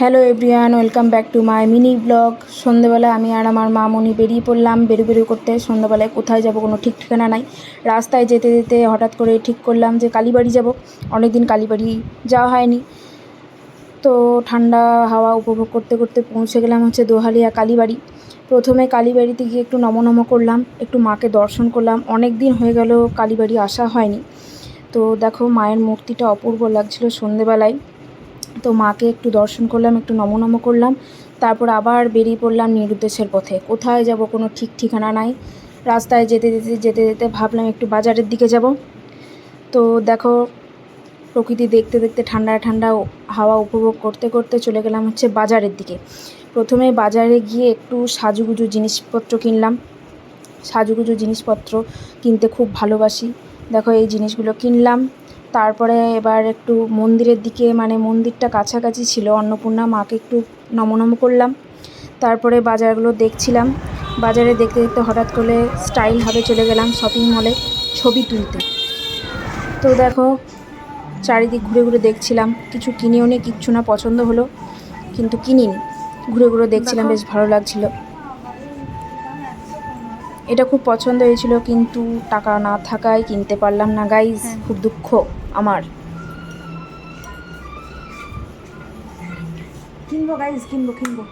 Hello everyone welcome back to my mini blog সন্ধ্যেবেলা আমি আর আমার মামনি বেরিয়ে পড়লাম, বেরু বেরু করতে। সন্ধ্যাবেলায় কোথায় যাব কোনো ঠিক ঠিকানা নাই। রাস্তায় যেতে যেতে হঠাৎ করে ঠিক করলাম যে কালীবাড়ি যাব। অনেক দিন কালীবাড়ি যাওয়া হয়নি। তো ঠান্ডা হাওয়া উপভোগ করতে করতে পৌঁছে গেলাম হচ্ছে দোহালিয়া কালীবাড়ি। প্রথমে কালীবাড়িতে গিয়ে একটু নম নম করলাম, একটু মাকে দর্শন করলাম। অনেক দিন হয়ে গেল কালীবাড়ি আসা হয়নি। তো দেখো মায়ের মূর্তিটা অপূর্ব লাগছিল সন্ধেবেলায়। তো মাকে একটু দর্শন করলাম, একটু নম নম করলাম, তারপর আবার বেরিয়ে পড়লাম নিরুদ্দেশের পথে। কোথায় যাব কোনো ঠিক ঠিকানা নাই। রাস্তায় যেতে যেতে যেতে যেতে ভাবলাম একটু বাজারের দিকে যাব। তো দেখো, প্রকৃতি দেখতে দেখতে ঠান্ডা ঠান্ডা হাওয়া উপভোগ করতে করতে চলে গেলাম হচ্ছে বাজারের দিকে। প্রথমে বাজারে গিয়ে একটু সাজুগুজু জিনিসপত্র কিনলাম। সাজুগুজু জিনিসপত্র কিনতে খুব ভালোবাসি। দেখো এই জিনিসগুলো কিনলাম। তারপরে এবার একটু মন্দিরের দিকে মানে মন্দিরটা কাছাকাছি ছিল অন্নপূর্ণা মাকে একটু নম নম করলাম। তারপরে বাজারগুলো দেখছিলাম। বাজারে দেখতে দেখতে হঠাৎ করে স্টাইল হাবে চলে গেলাম শপিং মলে ছবি তুলতে। তো দেখো চারিদিক ঘুরে ঘুরে দেখছিলাম। কিছু কিনেও নি কিচ্ছু না পছন্দ হলো কিন্তু কিনিনি। ঘুরে ঘুরে দেখছিলাম বেশ ভালো লাগছিল। এটা খুব পছন্দ হয়েছিল কিন্তু টাকা না থাকায় কিনতে পারলাম না গাইজ খুব দুঃখ আমার। কিনবো গাইজ কিনবো কিনবো।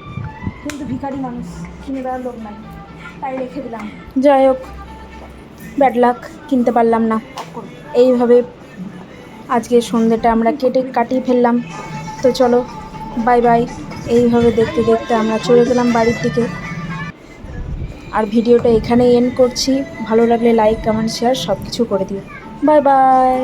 কিন্তু ভিখারি মানুষ কিনে দেওয়ার লোক নাই। তাই রেখে দিলাম। যাই হোক ব্যাড লাক কিনতে পারলাম না। এইভাবে আজকে সন্ধ্যেটা আমরা কেটে কাটিয়ে ফেললাম। তো চলো বাই বাই এইভাবে দেখতে দেখতে আমরা চলে গেলাম বাড়ির দিকে। আর ভিডিওটা এখানেই এন্ড করছি। ভালো লাগলে লাইক কমেন্ট শেয়ার সব কিছু করে দিও। Bye bye